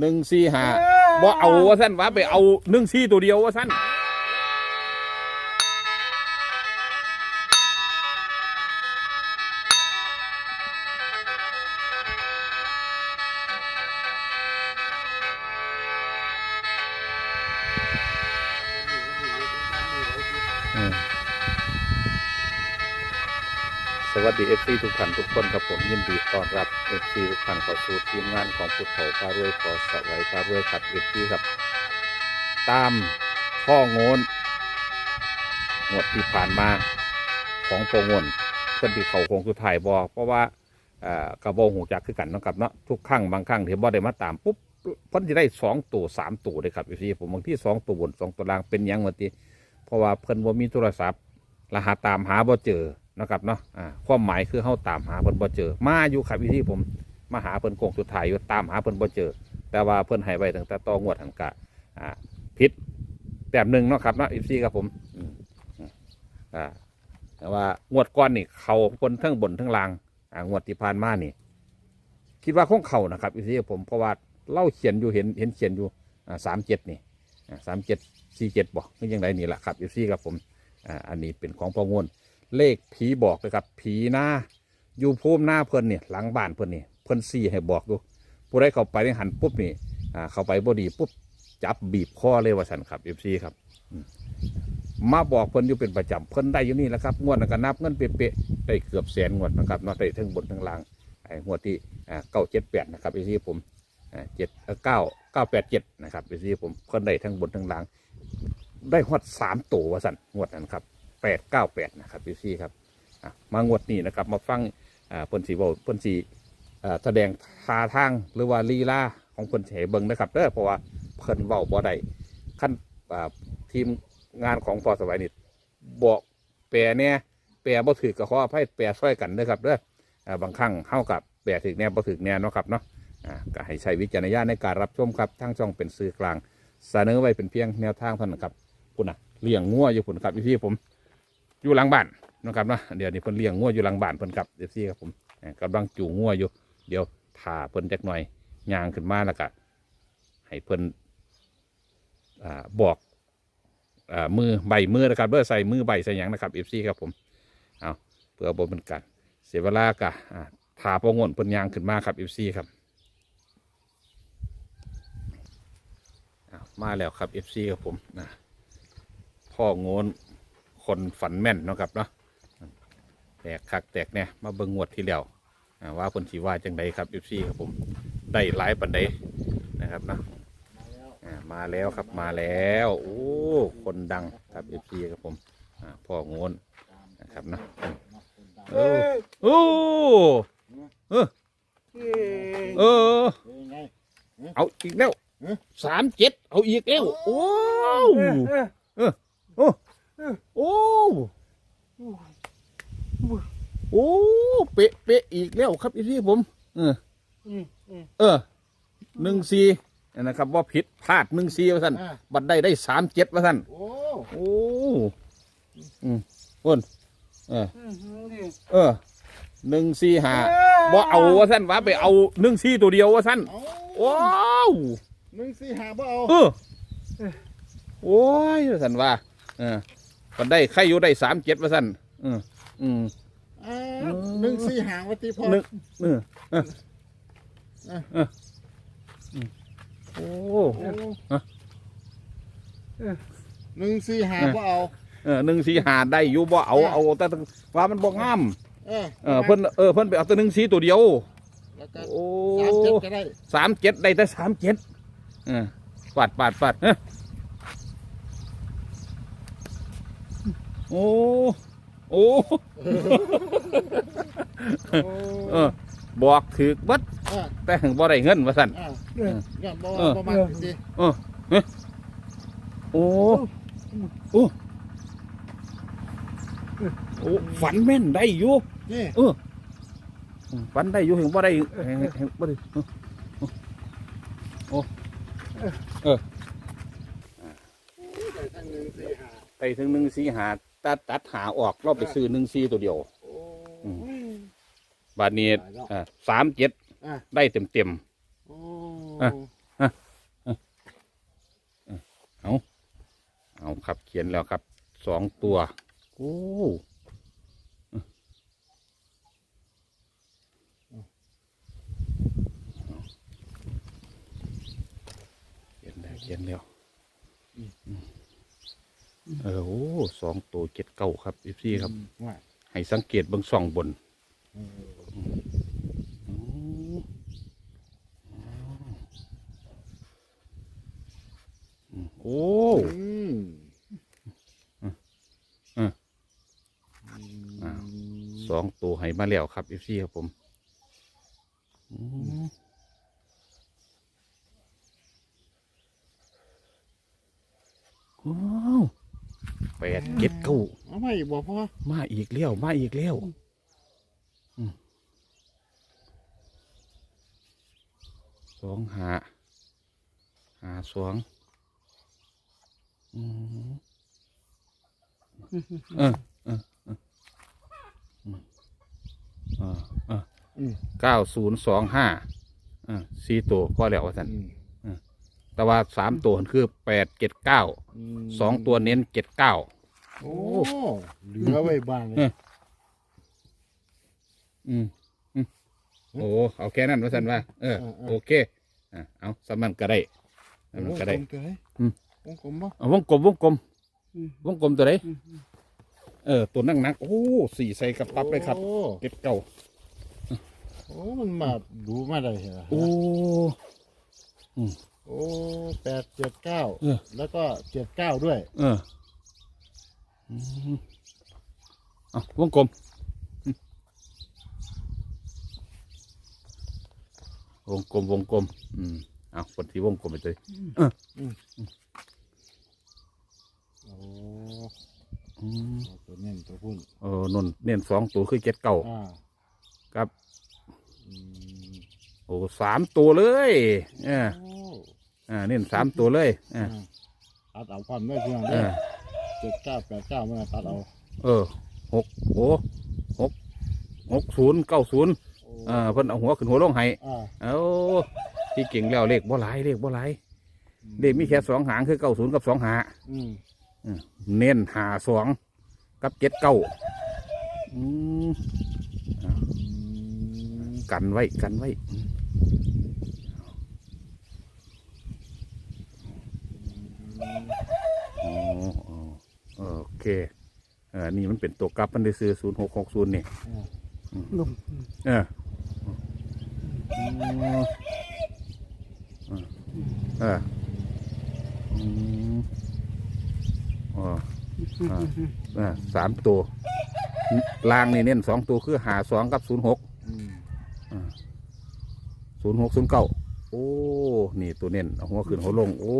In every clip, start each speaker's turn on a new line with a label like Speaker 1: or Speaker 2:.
Speaker 1: หนึ่งสี่ห้าบ่เอาว่าสั้นว่าไปเอาหนึ่งสี่ตัวเดียวว่าสั้นอืม สวัสดีเอฟซีทุกท่านทุกคนครับผมยินดีต้อนรับเอฟซีทุกท่านเข้าสู่ทีมงานของพุทธเถาพารวยขอสวัยพารวยครับเอฟซีครับ ตามข้อโงนงวดที่ผ่านมาของโปงนเพื่อนที่เขาคงสุดท้ายบอเพราะว่าเอ่อกระโบหูจักคือกันนะครับเนาะทุกครั้งบางครั้งที่บอได้มาตามปุ๊บเพิ่นจะได้สองตัวสามตัวเลยครับเอยู่ที่ผมบางที่สองตัวบนสองตัวล่างเป็นยังวันทีเพราะว่าเพิ่นบ่มีโทรศัพท์รหัสตามหาบ่เจอ นะครับเนาะอ่าความหมายคือเฮาตามหาเพิ่นบ่เจอ มาอยู่ครับอยู่ที่ผมมาหาเพิ่นโคงสุดท้ายอยู่ตามหาเพิ่นบ่เจอ แต่ว่าเพิ่นให้ไว้ตั้งแต่ตองวดหันกะอ่าพิษแบบหนึ่งเนาะครับเนาะอีซี่ครับผมอืมอ่าแต่ว่างวดก้อนนี่เขาคนทั้งบนทั้งล่างอ่างวดที่ผ่านมานี่ คิดว่าคงเขานะครับอีซีกับผมเพราะว่าเล่าเขียนอยู่เห็นเห็นเขียนอยู่อ่าสามเจ็ดนี่สามเจ็ดสี่เจ็ดบอกนี่ยังไงนี่แหละครับอีซี่ครับผมอ่าอันนี้เป็นของพองวน เลขผีบอกเลยครับ ผีหน้าอยู่ภูมิหน้าเพิ่นเนี่ยหลังบ้านเพิ่นนี่เพิ่นซี่ให้บอกดูผู้ใดเข้าไปในหันปุ๊บนี่อ่าเข้าไปบ่ดีปุ๊บจับบีบคอเลยว่าสันครับเอฟซีครับมาบอกเพิ่นอยู่เป็นประจำเพิ่นได้อยู่นี่แหละครับงวดนั้นก็นับเงินเป๊ะๆได้เกือบแสนงวดนะครับนาะได้ทั้งบนทั้งล่างไอ้งวดที่เก้าเจ็ดแปดนะครับเอฟซีผมเจ็ดเก้าเก้าแปดเจ็ดนะครับเอฟซีผมเพิ่นได้ทั้งบนทั้งล่างได้ฮอดสามตัวว่าสันงวดนั้นครับ แปดเก้าแปดนะครับเอฟซีครับอะมางวดนี้นะครับมาฟังอ่าเพิ่นสีบอเพิ่นสีอ่าแสดงท่าทางหรือว่าลีลาของเพิ่นสิให้เบิ่งนะครับเด้อเพราะว่าเพิ่นเว้าบ่ได้ขั้นอ่าทีมงานของพอสวัยนี่บอกแปลเนี่ยแปลบ่ถือก็ขออภัยแปลช่วยกันเด้อครับเด้ออ่าบางครั้งเฮากับแปลถึกแน่บ่ถึกแน่เนาะครับเนาะอ่าก็ให้ใช้วิจารณญาณในการรับชมครับทางช่องเป็นสื่อกลาง เสนอไว้เป็นเพียงแนวทางเท่านั้นครับคุณน่ะเลี้ยงงัวอยู่พุ่นครับพี่ผม อยู่หลังบ้านนะครับเนาะเดี๋ยวนี้เพิ่นเลี้ยงงัวอยู่หลังบ้านเพิ่นครับเดี๋ยวซี่ครับผมกำลังจูงงัวอยู่ เดี๋ยวถ่าเพิ่นจักหน่อยยางขึ้นมาแล้วก็ให้เพิ่นอบอกอมือใบมือนะครับเบอร์ใส่มือใบใส่หยังนะครับเอฟซีครับผมเอาเพื่อบนเป็นกันเสียเวลากะอ่าพองนเพิ่นยางขึ้นมาครับเอฟซีครับมาแล้วครับเอฟซีครับผมนะพ่อโงน คนฝันแม่นเนาะครับเนาะแตกคักแตกเนี่ยมาเบิ่งงวดที่แล้วอ่าว่าเพิ่นสีว่าจังไดครับเอฟซีครับผมได้หลายปันใดนะครับเนาะอ่ามาแล้วครับมาแล้วโอ้คนดังครับเอฟซีครับผมอ่าพ่อโงนนะครับเนาะเออโอ้เออเออ
Speaker 2: ยังไง
Speaker 1: เอาอีกแล้ว
Speaker 2: ฮะ
Speaker 1: สามเจ็ดเอาอีกแล้วโอ้โอ้โอ้โอ้ เป๊ะเป๊ะอีกแล้วครับเอฟซีผม เออ
Speaker 2: อืมอืม
Speaker 1: เออหนึ่งสี่นะครับว่าผิดพลาดหนึ่งสี่ว่าท่าน
Speaker 2: อ่า
Speaker 1: บัดได้ได้สามเจ็ดว่าท่าน
Speaker 2: โอ้
Speaker 1: โอ้อืมคนเออ
Speaker 2: อืมนี่
Speaker 1: เออหนึ่งสี่ห้าบ่เอาว่าท่านว่าไปเอาหนึ่งสี่ตัวเดียวว่าท่าน
Speaker 2: เอา
Speaker 1: ว้าว
Speaker 2: หนึ่งสี่ห้าบ่เอา
Speaker 1: เออโอ้ยว่าท่านว่าเออบัดได้ใครอยู่ได้สามเจ็ดว่าท่านอืมอืม
Speaker 2: อ่าหนึ่งสี่ห้าวัติพอ
Speaker 1: หนึ่งเออเออ
Speaker 2: อะ
Speaker 1: เอออืมโอ้
Speaker 2: โอ้
Speaker 1: ฮะ
Speaker 2: หนึ่งสี่ห้าบ่เอา
Speaker 1: เออหนึ่งสี่หาได้อยู่บ่เอาเอาแต่ว่ามันบ่งาม
Speaker 2: เออ
Speaker 1: เออเพิ่นเออเพิ่นไปเอาแต่หนึ่งสี่ตัวเดียว
Speaker 2: แล้วก็
Speaker 1: โอ้
Speaker 2: สามเจ็ดก็ได้
Speaker 1: สามเจ็ดได้แต่สามเจ็ดเออปาดปาดปาดเอ้อโอ้ โอ้
Speaker 2: โอ้
Speaker 1: เออบอกถือบัด
Speaker 2: อ่า
Speaker 1: แต่ถึงบ่ได้เงินว่าสั่น
Speaker 2: อ่า
Speaker 1: เออ
Speaker 2: เนี่ยบ่
Speaker 1: เออ
Speaker 2: ประมาณสิ
Speaker 1: เออเอ้ยโอ้โอ้โอ้ฝันแม่นได้อยู่
Speaker 2: นี่
Speaker 1: เออฝันได้อยู่เห็นบ่ได้เห็นเห็นบ่ได้เออโอ้เออ
Speaker 2: ได้ทั้งหนึ่งสี่ห้า
Speaker 1: ไปถึงหนึ่งสี่หา ตัดตัดหาออกเราไปซื้อหนึ่งซีตัวเดียว
Speaker 2: โอ้
Speaker 1: อืม บาทนี้อ่สามเจ็ดได้เต็มเต็ม
Speaker 2: เอา
Speaker 1: เอาครับเขียนแล้วครับสองตัวโอ้เขียนแล้วเขียนแล้ว เออโอ้สองตัวเจ็ดเก้าครับอีพี่ครับ
Speaker 2: ว่า
Speaker 1: ให้สังเกตเบื้องส่องบน
Speaker 2: เออ
Speaker 1: โอ้
Speaker 2: อืม
Speaker 1: อืม อืมอ่าสองตัวให้มาแล้วครับเอฟซีครับผมอืมว้าว แปดเจ็ดเก้า
Speaker 2: เอาไม่บอกพ่อ
Speaker 1: มาอีกแล้วมาอีกแล้วอืมสองหาหาสองอืมเออเออเอออืมเออเออ
Speaker 2: อืม
Speaker 1: เก้าศูนย์สองห้าสี่ตัวพอแล้วว่าสัน
Speaker 2: อืม
Speaker 1: แต่ว่าสามตัวคือแปดเจ็ดเก้า
Speaker 2: ม
Speaker 1: สองตัวเน้นเจ็ดเก้า
Speaker 2: โอ้เหลือไว้บ้างเลย
Speaker 1: เอออืมอืมโอ้เอาแค่นั้นว่าสันว่าเออโอเคอะเอาสมันก็ได้สมันก็ได้
Speaker 2: วงกลมตัวไหน
Speaker 1: อืม
Speaker 2: วงกลมบ่
Speaker 1: เอาวงกลมวงกลมวงกลมตัวไหนเออตัวนั่งนักโอ้สี่ใส่กับปั๊บเลยครับ
Speaker 2: โอ้
Speaker 1: เจ็ดเก้า
Speaker 2: โอ้มันมาดูมาได้เหรอ
Speaker 1: โอ้
Speaker 2: โอ้แปดเจ็ดเก้า
Speaker 1: เออ
Speaker 2: แล้วก็เจ็ดเก้าด้วย
Speaker 1: เอออืมเอาวงกลมอืมวงกลมวงกลม อืมเอาคนที่วงกลมไปเลย
Speaker 2: โอ้
Speaker 1: อืม
Speaker 2: เอาตัวเน้นตัวพุ่น
Speaker 1: เออนนเน้นสองตัวคือเจ็ดเก้า
Speaker 2: อ่า
Speaker 1: ครับ
Speaker 2: อืม
Speaker 1: โอ้สามตัวเลย เออ
Speaker 2: โอ้
Speaker 1: อ่าเน้นสามตัวเลยเออ
Speaker 2: ตัดเอาความได้เพียง
Speaker 1: เอ
Speaker 2: เด้อ
Speaker 1: อ
Speaker 2: เจ็ดเก้าแปดเก้ามันตัดเอา
Speaker 1: เออหกโอ้หกหกศูนย์เก้าศูนย์
Speaker 2: โอ้
Speaker 1: อ่าเพิ่นเอาหัวขึ้นหัวลงให้
Speaker 2: อ่า
Speaker 1: เอาที่เก่งแล้วเลขบ่หลายเลขบ่หลายเลขมีแค่สองหางคือเก้าศูนย์กับสองหา
Speaker 2: อืม
Speaker 1: เน้นหาสองกับเจ็ดเก้าอืม
Speaker 2: อืม
Speaker 1: กันไว้กันไว้อ๋ออ๋อโอ เคเออนี่มันเป็นตัวกลับมันได้ซื้อศูนย์หกหกศูนย์นี่
Speaker 2: อ่า
Speaker 3: ลุง
Speaker 1: เออเอออืมอ๋ออ่าอ่าสามตัวล่างนี่เน้นสองตัวคือหาสองกับศูนย์หก
Speaker 2: อืม
Speaker 1: ศูนย์หกศูนย์เก้าโอ้ นี่ตัวเน้นเอาหัวขึ้นหัวลง โอ้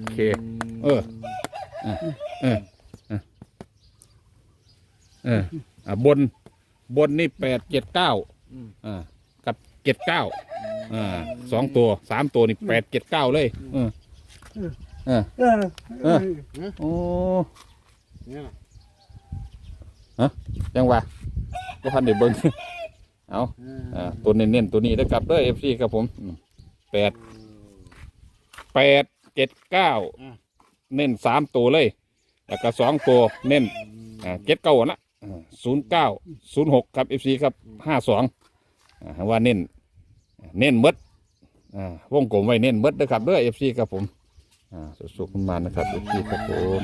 Speaker 1: โอเค เออ เออ เออเอออะบนบนนี่แปดเจ็ดเก้า
Speaker 2: อืม
Speaker 1: อ่ากับเจ็ดเก้าอ่าสองตัวสามตัวนี่แปดเจ็ดเก้าเลยเออเออ
Speaker 3: เออ
Speaker 1: เออ โอ้
Speaker 2: เนี่ยนะ
Speaker 1: ยังวะก็พันเดี๋ยวเบิ้ง เอาอ่าตัวเน้นๆตัวนี้นะครับเด้อเอฟซีครับผมอืมแปดแปดเจ็ดเก้า
Speaker 2: อ่า
Speaker 1: เน้นสามตัวเลย แล้วก็สองตัวเน้นอ่าเจ็ดเก้าละ ศูนย์เก้าศูนย์หกครับเอฟซีครับห้าสองว่าเน้นเน้นมดอ่าวงกลมไว้เน้นมดนะครับเด้อเอฟซีครับผมอ่าสุขขึ้นมานะครับเอฟซีครับผม